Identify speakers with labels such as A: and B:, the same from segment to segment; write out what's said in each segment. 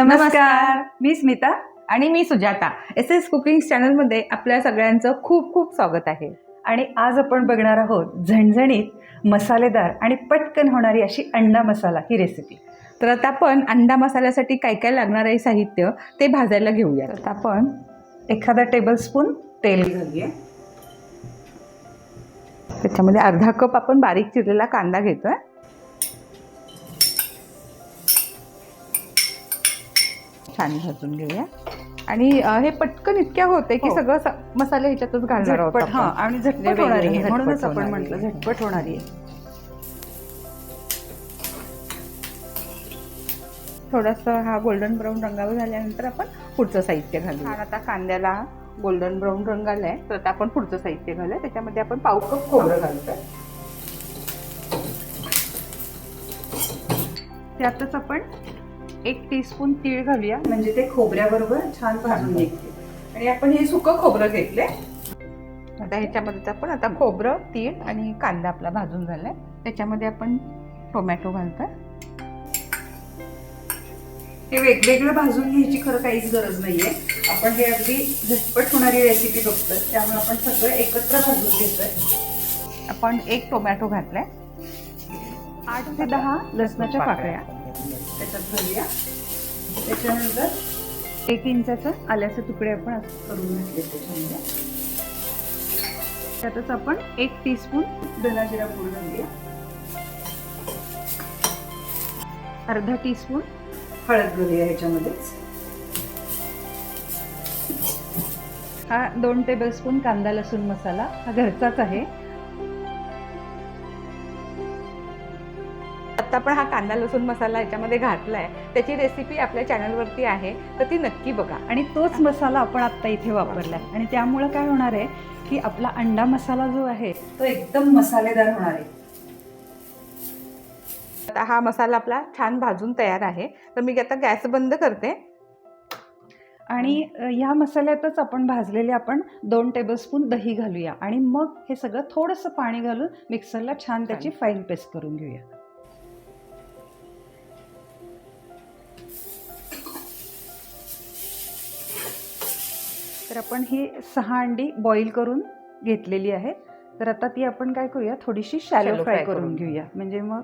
A: नमस्कार. मी स्मिता
B: आणि मी सुजाता. एस एस कुकिंग चॅनलमध्ये आपल्या सगळ्यांचं खूप खूप स्वागत आहे.
A: आणि आज आपण बघणार आहोत झणझणीत मसालेदार आणि पटकन होणारी अशी अंडा मसाला ही रेसिपी
B: तर आता आपण अंडा मसाल्यासाठी काय काय लागणार आहे साहित्य ते भाजायला घेऊया
A: तर आता आपण एखादा टेबलस्पून तेल घालूया.
B: त्याच्यामध्ये अर्धा कप आपण बारीक चिरलेला कांदा घेतोय. छान भाजून घेऊया. आणि हे पटकन इतक्या होते की
A: हो.
B: सगळं मसाले ह्याच्यातच घालणार आहोत
A: हां. आणि झटपट होणारी आहे. म्हणूनच आपण म्हटलं. झटपट होणारी आहे.
B: थोडंसं हा गोल्डन ब्राऊन रंगावर झाल्यानंतर आपण पुढचं साहित्य घालू आता कांद्याला गोल्डन ब्राऊन रंग आलाय. तर आता आपण पुढचं साहित्य घालूया. त्याच्यामध्ये आपण पाव कप खोबरं घालतोय. त्यातच आपण एक टीस्पून तीळ घालूया.
A: म्हणजे ते खोबऱ्याबरोबर छान भाजून निघते
B: आणि आपण हे सुकं खोबरं घेतलंय. आता ह्याच्यामध्ये आपण आता खोबरं तीळ आणि कांदा आपला भाजून झालाय. त्याच्यामध्ये आपण टोमॅटो घालतोय.
A: हे वेगवेगळं भाजून घ्यायची खरं काहीच गरज नाहीये. आपण हे अगदी झटपट होणारी रेसिपी बघतोय. त्यामुळे आपण सगळं एकत्र भाजून घेतोय.
B: आपण एक टोमॅटो घातलाय.
A: आठ ते दहा लसणाच्या पाकळ्या. त्याच्यात घालूया. त्याच्यानंतर एक इंचाचं आल्याचे तुकडे आपण असं करून घातले त्याच्यामध्ये. त्यातच आपण एक टीस्पून धना जिरा पूड घालूया. अर्धा टीस्पून हळद घालूया ह्याच्यामध्येच. हा दोन टेबलस्पून कांदा लसूण मसाला हा घरचाच आहे.
B: आता आपण हा कांदा लसूण मसाला याच्यामध्ये घातलाय. त्याची रेसिपी आपल्या चॅनलवरती आहे तर ती नक्की बघा.
A: आणि तोच मसाला आपण आत्ता इथे वापरलाय. आणि त्यामुळं काय होणार आहे की आपला अंडा मसाला जो आहे तो एकदम मसालेदार होणार आहे.
B: आता हा मसाला आपला छान भाजून तयार आहे. तर मी आता गॅस बंद करते.
A: आणि ह्या मसाल्यातच आपण भाजलेले आपण दोन टेबलस्पून दही घालूया. आणि मग हे सगळं थोडंसं पाणी घालून मिक्सरला छान त्याची फाईन पेस्ट करून घेऊया. तर आपण ही सहा अंडी बॉईल करून घेतलेली आहे तर आता ती आपण काय करूया? थोडीशी शॅलो फ्राय करून घेऊया. म्हणजे मग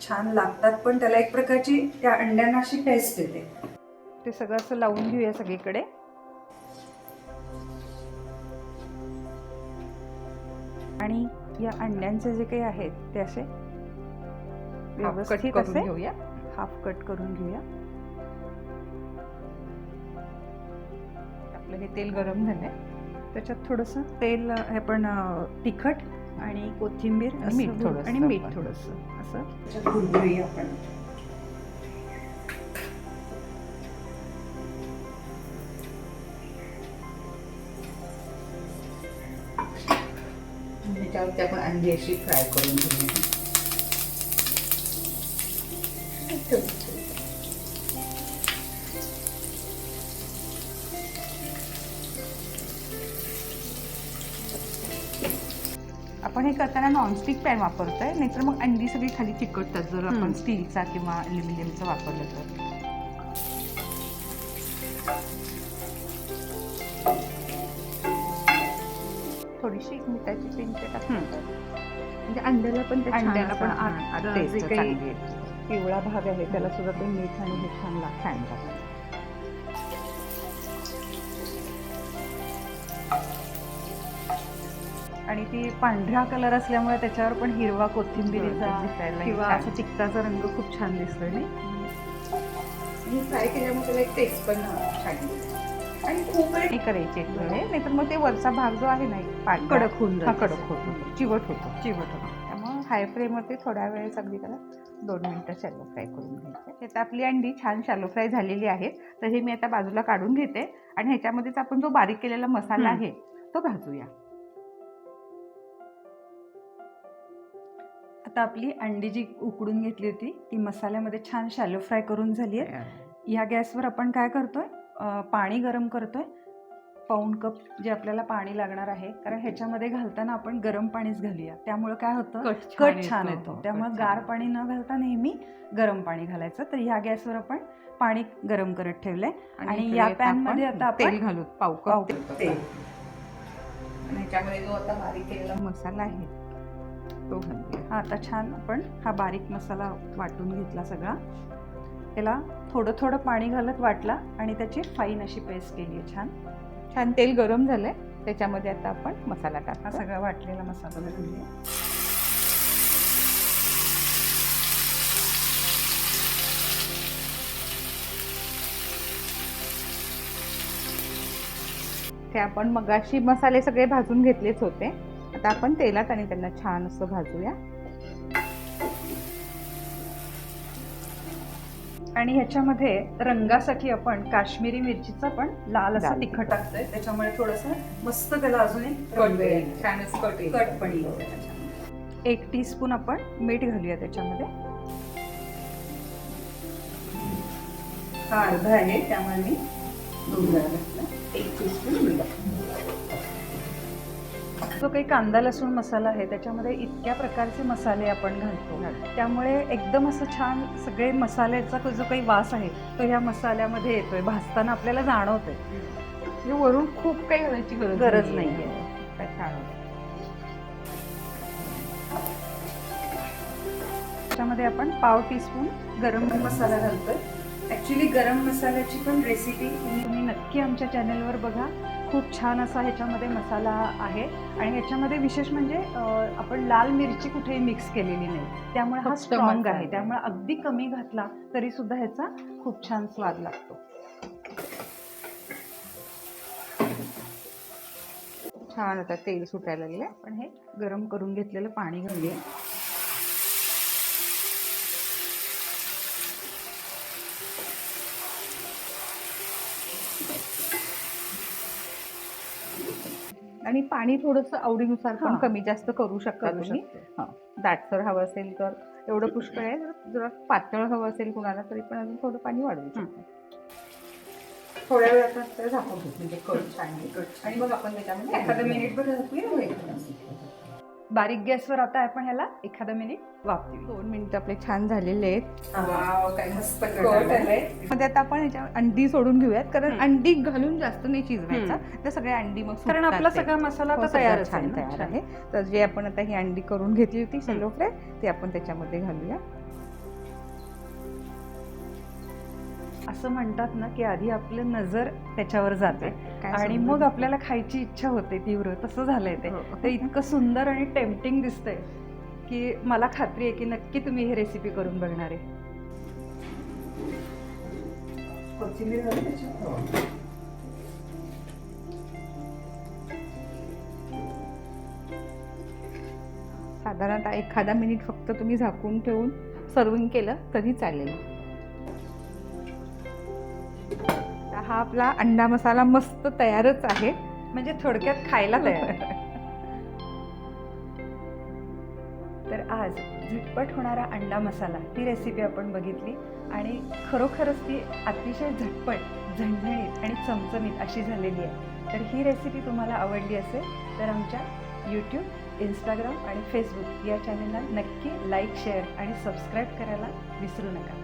A: छान लागतात पण त्याला एक प्रकारची त्या अंड्यांना अशी टेस्ट येते. ते सगळं असं लावून घेऊया सगळीकडे. आणि या अंड्यांचे जे काही आहेत ते असे
B: कट
A: व्यवस्थित
B: करून
A: असे हाफ कट करून घेऊया.
B: आपलं हे तेल गरम झालंय.
A: त्याच्यात थोडंसं तेल हे पण तिखट आणि कोथिंबीर
B: मीठ थोडंसं
A: आणि मीठ. थोडंसं असं. आपण
B: अंडी अशी फ्राय करून घेऊया. आपण हे करताना नॉनस्टिक पॅन वापरतोय नाहीतर मग अंडी सगळी खाली चिकटतात जर आपण. स्टीलचा किंवा अल्युमिनियमचा वापरलं तर थोडीशी मिठाची पिंच म्हणजे अंड्याला पण ते छान
A: अंड्याला पण
B: असं,
A: आत-
B: हां,
A: आत
B: taste
A: जे काही-
B: चांगली येते.
A: पिवळा भाग आहे त्याला सुद्धा ते मीठ आणि हे छान लागतं
B: छान लागतं.
A: आणि ती पांढरा कलर असल्यामुळे त्याच्यावर पण हिरवा कोथिंबिरीचा
B: दिसायलाही
A: किंवा. असा तिखटाचा रंग खूप छान दिसतोय नाही
B: हे फ्राय केल्यामुळे त्याला एक टेस्ट पण छान. आणि खूप वेळ नाही करायचे नाहीतर मग ते वरचा भाग जो आहे ना एक
A: कडक होऊन
B: हा. कडक होतो चिवट होतो
A: चिवट होतं.
B: त्यामुळे हाय फ्लेमवरती थोड्या वेळेस अगदी त्याला दोन मिनटं शॅलो फ्राय करून घ्यायचे आता आपली अंडी छान शॅलो फ्राय झालेली आहे तर हे मी आता बाजूला काढून घेते आणि ह्याच्यामध्येच आपण जो बारीक केलेला मसाला. आहे तो भाजूया
A: आता आपली अंडी जी उकडून घेतली होती ती मसाल्यामध्ये छान शॅलो फ्राय करून झाली आहे. या गॅसवर आपण काय करतोय? पाणी गरम करतोय. पाऊण कप जे आपल्याला पाणी लागणार आहे कारण ह्याच्यामध्ये घालताना आपण गरम पाणीच घालूया. त्यामुळे काय होतं?
B: कट
A: छान येतो. त्यामुळे गार पाणी न घालता नेहमी गरम पाणी घालायचं. तर ह्या गॅसवर आपण पाणी गरम करत ठेवलंय. आणि या pan मध्ये आता आपण
B: तेल घालू पाव कप तेल. ह्याच्यामध्ये जो आता बारीक केलेला मसाला आहे तो घालूया.
A: हा आता छान आपण हा बारीक मसाला वाटून घेतला सगळा. त्याला थोडं थोडं पाणी घालत वाटला आणि त्याची फाईन अशी पेस्ट केली आहे छान.
B: छान तेल गरम झालंय. त्याच्यामध्ये आता आपण मसाला
A: हा
B: टाका
A: सगळा वाटलेला मसाला घालूया
B: ते आपण मगाशी मसाले सगळे भाजून घेतलेच होते. आता आपण तेलात आणि त्यांना छान असं भाजूया.
A: आणि ह्याच्यामध्ये रंगासाठी आपण काश्मीरी मिरचीचा पण लाल असं तिखट. टाकतोय. त्याच्यामुळे थोडस मस्त त्याला अजून
B: कट
A: पण येईल. एक टी स्पून आपण मीठ घालूया त्याच्यामध्ये. हा अर्धा आहे. त्यामुळे मी दोन घातला. एक टी स्पून मीठ. जो काही कांदा लसूण मसाला आहे त्याच्यामध्ये इतक्या प्रकारचे मसाले आपण घालतो त्यामुळे एकदम असं छान सगळे मसाल्याचा जो काही वास आहे तो ह्या मसाल्यामध्ये येतोय भाजताना आपल्याला जाणवतोय
B: म्हणजे वरून खूप काही घालायची गरज
A: गरज
B: नाहीये.
A: नाहीये.
B: काय छान.
A: त्याच्यामध्ये आपण पाव टीस्पून गरम मसाला घालतोय ॲक्च्युली गरम मसाल्याची पण रेसिपी तुम्ही नक्की आमच्या चॅनलवर बघा. खूप छान असा ह्याच्यामध्ये मसाला आहे. आणि ह्याच्यामध्ये विशेष म्हणजे आपण लाल मिरची कुठेही मिक्स केलेली नाही. त्यामुळे हा स्ट्रॉंग. आहे. त्यामुळे अगदी कमी घातला तरी सुद्धा ह्याचा खूप छान स्वाद लागतो.
B: छान आता तेल सुटायला लागले
A: आपण हे गरम करून घेतलेलं पाणी घालूया.
B: आणि पाणी थोडंसं आवडीनुसार पण
A: हा.
B: कमी जास्त करू शकता
A: करू
B: तुम्ही.
A: शकतो.
B: हा. दाटसर हवं असेल तर एवढं पुष्कळ आहे. जर- जर पातळ हवं असेल कुणाला तरी पण अजून थोडं पाणी वाढवू शकता. थोड्या वेळात नंतर झाकून घेऊ. म्हणजे कट छान येईल. आणि मग आपण त्याच्यामध्ये
A: एखादं मिनिट भर झाकूया बारीक गॅसवर आता आपण ह्याला एखादं मिनिट वापरूया
B: दोन मिनिटं आपले छान झालेले आहेत
A: वाव काय मस्त
B: कट आलंय. मध्ये आता आपण ह्याच्या अंडी सोडून घेऊयात कारण. अंडी घालून जास्त नाही शिजवायचा तर सगळे अंडी मग
A: कारण आपला. सगळा मसाला
B: हो, छान तयार
A: ना.
B: आहे तर जे आपण आता ही अंडी करून घेतली होती शॅलो फ्राय ती आपण त्याच्यामध्ये घालूया
A: असं म्हणतात ना की आधी आपलं नजर त्याच्यावर जाते आणि? मग आपल्याला खायची इच्छा होते तीव्र. तसं झालंय ते.
B: हो.
A: ते इतकं सुंदर आणि टेम्पटिंग दिसतंय की मला खात्री आहे की नक्की तुम्ही ही रेसिपी करून बघणार आहे.
B: साधारणतः एखादा मिनिट फक्त तुम्ही झाकून ठेवून सर्विंग केलं तरी चालेल. हा आपला अंडा मसाला मस्त तयारच आहे.
A: म्हणजे थोडक्यात खायला तयार आहे. तर आज झटपट होणारा अंडा मसाला ही रेसिपी आपण बघितली आणि खरोखरच ती अतिशय झटपट झणझणीत आणि चमचमीत अशी झालेली आहे. तर ही रेसिपी तुम्हाला आवडली असेल तर आमच्या यूट्यूब इंस्टाग्राम आणि फेसबुक या चॅनलला नक्की लाईक शेअर आणि सबस्क्राईब करायला विसरू नका.